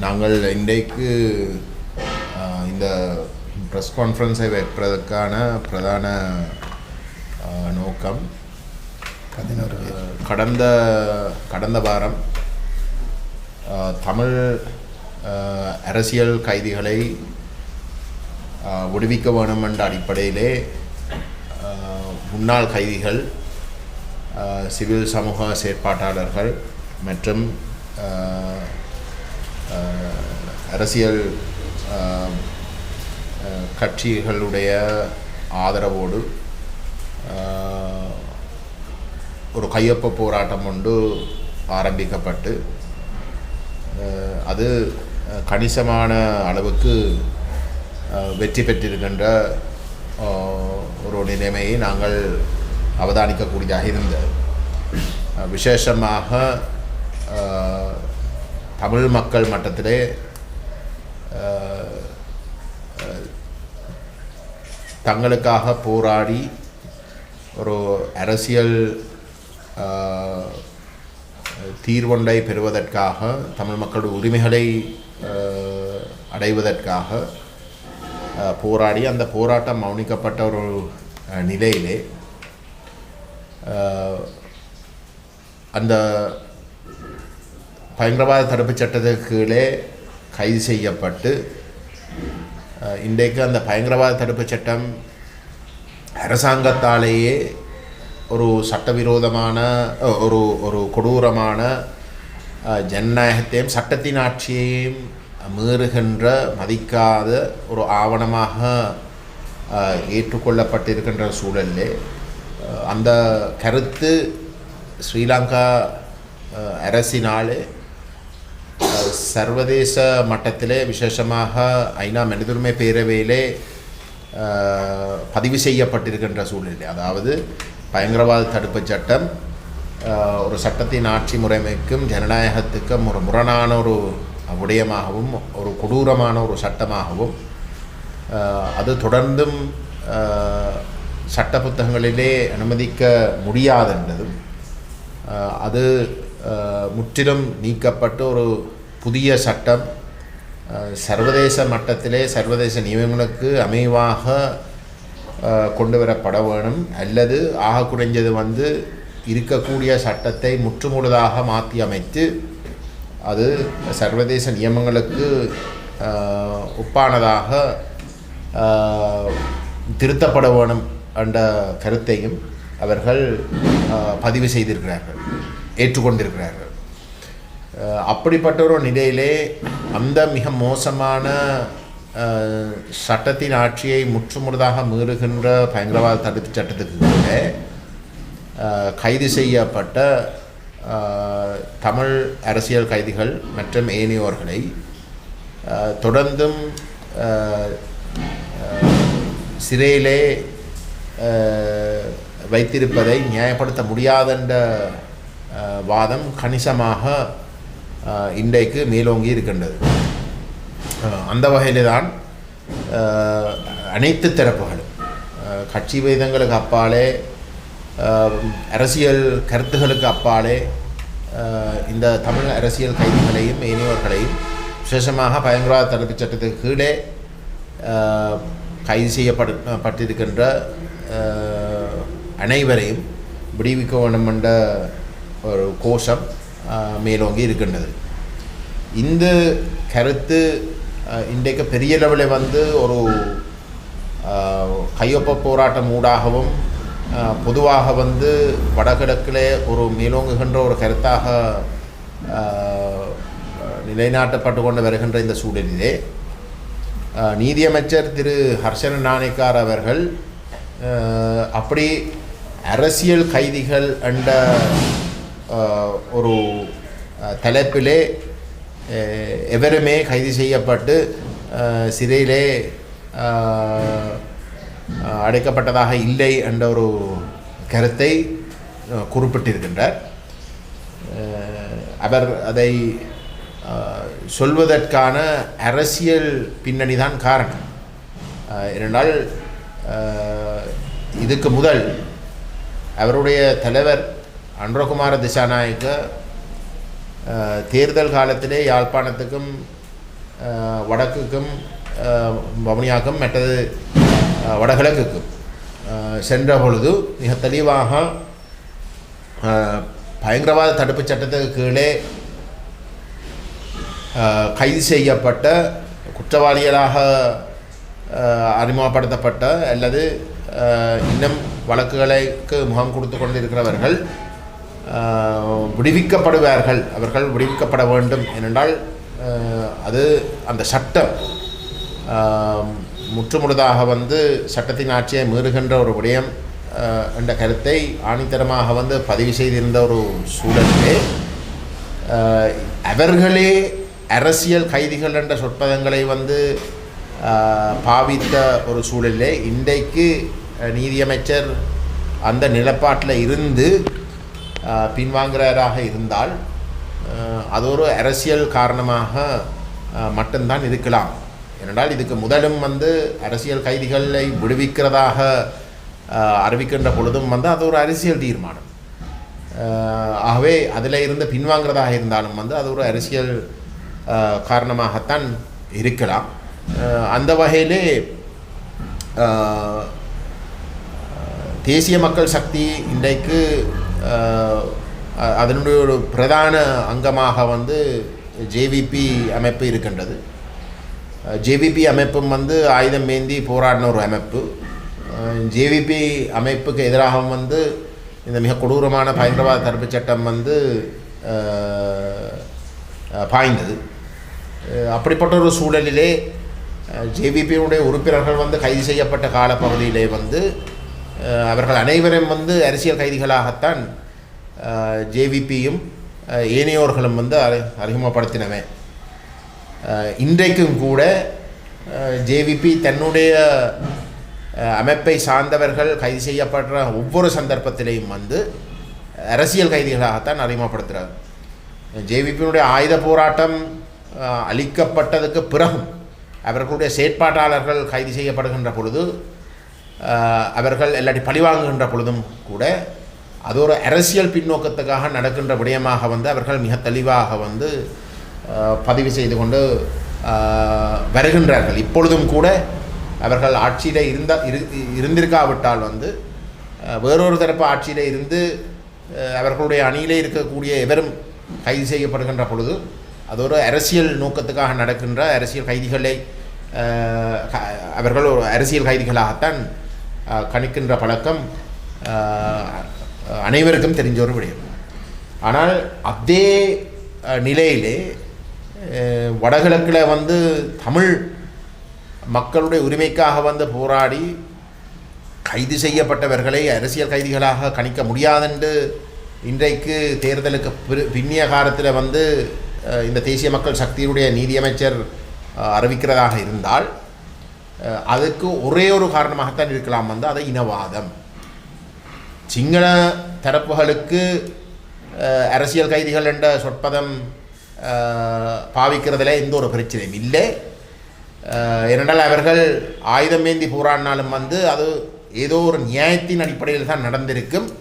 நாங்கள் இன்றைக்கு இந்த ப்ரெஸ் கான்ஃபரன்ஸை வைப்பதற்கான பிரதான நோக்கம் கடந்த கடந்த வாரம் தமிழ் அரசியல் கைதிகளை விடுவிக்க வேணும் என்ற அடிப்படையிலே முன்னாள் கைதிகள் சிவில் சமூக செயற்பாட்டாளர்கள் மற்றும் அரசியல் கட்சிகளுடைய ஆதரவோடு ஒரு கையொப்ப போராட்டம் ஒன்று ஆரம்பிக்கப்பட்டு அது கணிசமான அளவுக்கு வெற்றி பெற்றிருக்கின்ற ஒரு நிலைமையை நாங்கள் அவதானிக்கக்கூடியதாக இருந்தது. விசேஷமாக தமிழ் மக்கள் மட்டத்திலே தங்களுக்காக போராடி ஒரு அரசியல் தீர்வொன்றை பெறுவதற்காக தமிழ் மக்களுடைய உரிமைகளை அடைவதற்காக போராடி அந்த போராட்டம் மௌனிக்கப்பட்ட ஒரு நிலையிலே அந்த பயங்கரவாத தடுப்புச் சட்டத்துக்கு கீழே கைது செய்யப்பட்டு இன்றைக்கு அந்த பயங்கரவாத தடுப்புச் சட்டம் அரசாங்கத்தாலேயே ஒரு சட்டவிரோதமான ஒரு ஒரு கொடூரமான ஜனநாயகத்தையும் சட்டத்தின் ஆட்சியையும் மீறுகின்ற மதிக்காத ஒரு ஆவணமாக ஏற்றுக்கொள்ளப்பட்டிருக்கின்ற சூழலிலே அந்த கருத்து ஸ்ரீலங்கா அரசினாலே சர்வதேச மட்டத்திலே விசேஷமாக ஐநா மனிதுரிமை பேரவையிலே பதிவு செய்யப்பட்டிருக்கின்ற சூழ்நிலை. அதாவது பயங்கரவாத தடுப்புச் சட்டம் ஒரு சட்டத்தின் ஆட்சி முறைமைக்கும் ஜனநாயகத்துக்கும் ஒரு முரணான ஒரு விடயமாகவும் ஒரு கொடூரமான ஒரு சட்டமாகவும் அது தொடர்ந்தும் சட்ட புத்தகங்களிலே அனுமதிக்க முடியாதென்றதும் அது முற்றிலும் நீக்கப்பட்டு ஒரு புதிய சட்டம் சர்வதேச மட்டத்திலே சர்வதேச நியமங்களுக்கு அமைவாக கொண்டு வரப்பட வேணும். அல்லது ஆக குறைஞ்சது வந்து இருக்கக்கூடிய சட்டத்தை முற்றுமுழுதாக மாற்றி அமைத்து அது சர்வதேச நியமங்களுக்கு ஒப்பானதாக திருத்தப்பட வேணும் என்ற கருத்தையும் அவர்கள் பதிவு செய்திருக்கிறார்கள் ஏற்றுக்கொண்டிருக்கிறார்கள். அப்படிப்பட்ட ஒரு நிலையிலே அந்த மிக மோசமான சட்டத்தின் ஆட்சியை முற்றுமுழுதாக மீறுகின்ற பயங்கரவாத தடுப்பு சட்டத்துக்கு கூட கைது செய்யப்பட்ட தமிழ் அரசியல் கைதிகள் மற்றும் ஏனையோர்களை தொடர்ந்தும் சிறையிலே வைத்திருப்பதை நியாயப்படுத்த முடியாதென்ற வாதம் கணிசமாக இன்றைக்கு மேலோங்கி இருக்கின்றது. அந்த வகையிலே தான் அனைத்து தரப்புகளும் கட்சி வேதங்களுக்கு அப்பாலே அரசியல் கருத்துகளுக்கு அப்பாலே இந்த தமிழ் அரசியல் கைதிகளையும் இனியோர்களையும் விசேஷமாக பயங்கரவாத தடுப்புச் சட்டத்துக்கு கீழே கைது செய்யப்படு பட்டிருக்கின்ற அனைவரையும் விடுவிக்க வேண்டும் என்ற ஒரு கோஷம் மேலோங்கி இருக்கின்றது இந்த கருத்து இன்றைக்கு பெரிய லெவலில் வந்து ஒரு கையொப்ப போராட்டம் ஊடாகவும் பொதுவாக வந்து வடகிழக்கிலே ஒரு மேலோங்குகின்ற ஒரு கருத்தாக நிலைநாட்டப்பட்டு கொண்டு வருகின்ற இந்த சூழலிலே நீதியமைச்சர் திரு ஹர்ஷன நாணேக்கார் அவர்கள் அப்படி அரசியல் கைதிகள் என்ற ஒரு தலைப்பிலே எவருமே கைது செய்யப்பட்டு சிறையிலே அடைக்கப்பட்டதாக இல்லை என்ற ஒரு கருத்தை குறிப்பிட்டிருக்கின்றார். அவர் அதை சொல்வதற்கான அரசியல் பின்னணி தான் காரணம். ஏனென்றால் இதுக்கு முதல் அவருடைய தலைவர் அன்றகுமார திசாநாயக்க தேர்தல் காலத்திலே யாழ்ப்பாணத்துக்கும் வடக்குக்கும் வவுனியாக்கும் மற்றது வடகிழக்குக்கும் சென்ற பொழுது மிக தெளிவாக பயங்கரவாத தடுப்புச் சட்டத்துக்கு கீழே கைது செய்யப்பட்ட குற்றவாளிகளாக அறிமுகப்படுத்தப்பட்ட அல்லது இன்னும் வழக்குகளுக்கு முகம் கொடுத்து கொண்டிருக்கிறவர்கள் விடுவிக்கப்படுவார்கள். அவர்கள் விடுவிக்கப்பட வேண்டும். ஏனென்றால் அது அந்த சட்டம் முற்றுமுழுதாக வந்து சட்டத்தின் ஆட்சியை மீறுகின்ற ஒரு விடயம் என்ற கருத்தை ஆணித்தரமாக வந்து பதிவு செய்திருந்த ஒரு சூழலிலே அவர்களே அரசியல் கைதிகள் என்ற சொற்பதங்களை வந்து பாவித்த ஒரு சூழலிலே இன்றைக்கு நீதியமைச்சர் அந்த நிலப்பாட்டில் இருந்து பின்வாங்குகிறாராக இருந்தால் அது ஒரு அரசியல் காரணமாக மட்டும்தான் இருக்கலாம். ஏனென்றால் இதுக்கு முதலும் வந்து அரசியல் கைதிகளை விடுவிக்கிறதாக அறிவிக்கின்ற பொழுதும் வந்து அது ஒரு அரசியல் தீர்மானம். ஆகவே அதில் இருந்து பின்வாங்கிறதாக இருந்தாலும் வந்து அது ஒரு அரசியல் காரணமாகத்தான் இருக்கலாம். அந்த வகையிலே தேசிய மக்கள் சக்தி இன்றைக்கு அதனுடைய ஒரு பிரதான அங்கமாக வந்து ஜேவிபி அமைப்பு இருக்கின்றது. ஜேவிபி அமைப்பும் வந்து ஆயுதம் ஏந்தி போராடின ஒரு அமைப்பு. ஜேவிபி அமைப்புக்கு எதிராக வந்து இந்த மிக கொடூரமான பயங்கரவாத தடுப்பு சட்டம் வந்து பாய்ந்தது. அப்படிப்பட்ட ஒரு சூழலிலே ஜேவிபியினுடைய உறுப்பினர்கள் வந்து கைது செய்யப்பட்ட காலப்பகுதியிலே வந்து அவர்கள் அனைவரும் வந்து அரசியல் கைதிகளாகத்தான் ஜேவிபியும் ஏனையோர்களும் வந்து அறி அறிமுகப்படுத்தினவன் இன்றைக்கும் கூட ஜேவிபி தன்னுடைய அமைப்பை சார்ந்தவர்கள் கைது செய்யப்படுற ஒவ்வொரு சந்தர்ப்பத்திலையும் வந்து அரசியல் கைதிகளாகத்தான் அறிமுகப்படுத்துகிறார் ஜேவிபியினுடைய ஆயுத போராட்டம் அளிக்கப்பட்டதுக்கு பிறகும் அவர்களுடைய செயற்பாட்டாளர்கள் கைது செய்யப்படுகின்ற பொழுது அவர்கள் இல்லாட்டி பழிவாங்குகின்ற பொழுதும் கூட அது ஒரு அரசியல் பின்னோக்கத்துக்காக நடக்கின்ற விடயமாக வந்து அவர்கள் மிக தெளிவாக வந்து பதிவு செய்து கொண்டு வருகின்றார்கள். இப்பொழுதும் கூட அவர்கள் ஆட்சியில் இருந்த இரு இருந்திருக்காவிட்டால் வந்து வேறொரு தரப்பு ஆட்சியில் இருந்து அவர்களுடைய அணியிலே இருக்கக்கூடிய எவரும் கைது செய்யப்படுகின்ற பொழுது அது ஒரு அரசியல் நோக்கத்துக்காக நடக்கின்ற அரசியல் கைதிகளை அவர்கள் ஒரு அரசியல் கைதிகளாகத்தான் கணிக்கின்ற பழக்கம் அனைவருக்கும் தெரிஞ்ச ஒரு விடயம். ஆனால் அதே நிலையிலே வடகிழக்கில் வந்து தமிழ் மக்களுடைய உரிமைக்காக வந்து போராடி கைது செய்யப்பட்டவர்களை அரசியல் கைதிகளாக கணிக்க முடியாதென்று இன்றைக்கு தேர்தலுக்கு பிற- பின்னிய காலத்தில் வந்து இந்த தேசிய மக்கள் சக்தியுடைய நீதியமைச்சர் அறிவிக்கிறதாக இருந்தால் அதுக்கு ஒரே ஒரு காரணமாகத்தான் இருக்கலாம் வந்து அது இனவாதம். சிங்கள தரப்புகளுக்கு அரசியல் கைதிகள் என்ற சொற்பதம் பாவிக்கிறதுல எந்த ஒரு பிரச்சனையும் இல்லை. ஏனென்றால் அவர்கள் ஆயுதம் ஏந்தி போராடினாலும் வந்து அது ஏதோ ஒரு நியாயத்தின் அடிப்படையில் தான் நடந்திருக்கும்.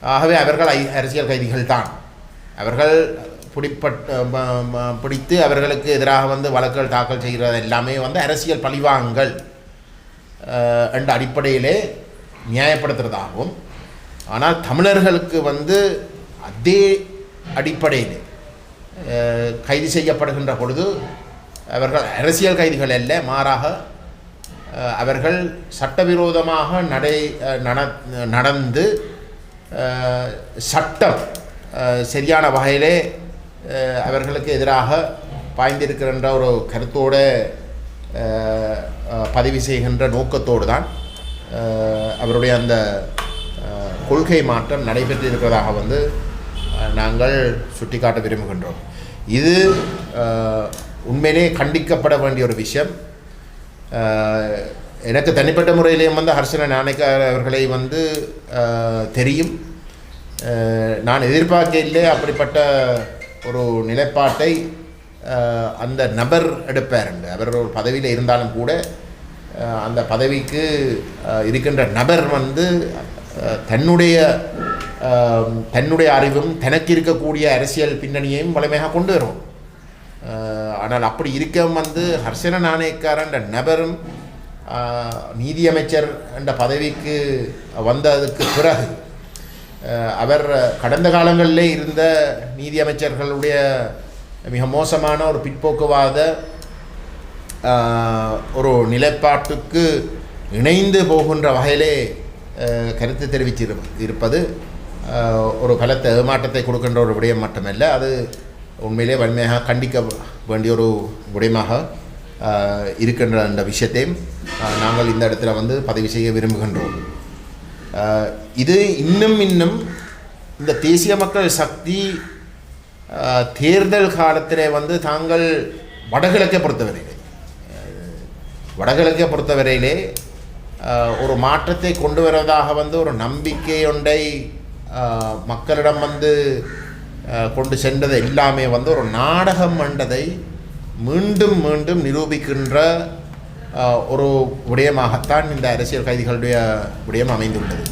ஆகவே அவர்கள் ஐ- அரசியல் கைதிகள் தான் அவர்கள் பிடிப்பட்ட பிடித்து அவர்களுக்கு எதிராக வந்து வழக்குகள் தாக்கல் செய்கிறது எல்லாமே வந்து அரசியல் பழிவாங்கல் என்ற அடிப்படையிலே நியாயப்படுத்துகிறதாகும் ஆனால் தமிழர்களுக்கு வந்து அதே அடிப்படையில் கைது செய்யப்படுகின்ற பொழுது அவர்கள் அரசியல் கைதிகள் அல்ல மாறாக அவர்கள் சட்டவிரோதமாக நடை நட- நடந்து சட்டம் சரியான வகையிலே அவர்களுக்கு எதிராக பாய்ந்திருக்கின்ற ஒரு கருத்தோடு பதிவு செய்கின்ற நோக்கத்தோடு தான் அவருடைய அந்த கொள்கை மாற்றம் நடைபெற்றிருக்கிறதாக வந்து நாங்கள் சுட்டிக்காட்ட விரும்புகின்றோம். இது உண்மையிலே கண்டிக்கப்பட வேண்டிய ஒரு விஷயம். எனக்கு தனிப்பட்ட முறையிலேயும் வந்து ஹர்ஷன நாணயக்கார் அவர்களை வந்து தெரியும். நான் எதிர்பார்க்கையிலே அப்படிப்பட்ட ஒரு நிலைப்பாட்டை அந்த நபர் எடுப்பார் என்று. அவர் ஒரு பதவியில் இருந்தாலும் கூட அந்த பதவிக்கு இருக்கின்ற நபர் வந்து தன்னுடைய தன்னுடைய அறிவும் தனக்கு இருக்கக்கூடிய அரசியல் பின்னணியையும் வலிமையாக கொண்டு வரும். ஆனால் அப்படி இருக்க வந்து ஹர்ஷன நாணயக்காரன்ற நபரும் நீதியமைச்சர் என்ற பதவிக்கு வந்ததுக்கு பிறகு அவர் கடந்த காலங்களிலே இருந்த நீதியமைச்சர்களுடைய மிக மோசமான ஒரு பிற்போக்குவாத ஒரு நிலைப்பாட்டுக்கு இணைந்து போகின்ற வகையிலே கருத்து தெரிவித்து இருப்பது ஒரு பலத்த ஏமாற்றத்தை கொடுக்கின்ற ஒரு விடயம் மட்டுமல்ல அது உண்மையிலே வன்மையாக கண்டிக்க வேண்டிய ஒரு விடயமாக இருக்கின்ற அந்த விஷயத்தையும் நாங்கள் இந்த இடத்துல வந்து பதிவு செய்ய விரும்புகின்றோம். இது இன்னும் இன்னும் இந்த தேசிய மக்கள் சக்தி தேர்தல் காலத்திலே வந்து தாங்கள் வடகிழக்கை பொறுத்தவரையிலே வடகிழக்கை பொறுத்தவரையிலே ஒரு மாற்றத்தை கொண்டு வருவதாக வந்து ஒரு நம்பிக்கை ஒன்றை மக்களிடம் வந்து கொண்டு சென்றது எல்லாமே வந்து ஒரு நாடகம் என்றதை மீண்டும் மீண்டும் நிரூபிக்கின்ற ஒரு விடயமாகத்தான் இந்த அரசியல் கைதிகளுடைய விடயம் அமைந்துள்ளது.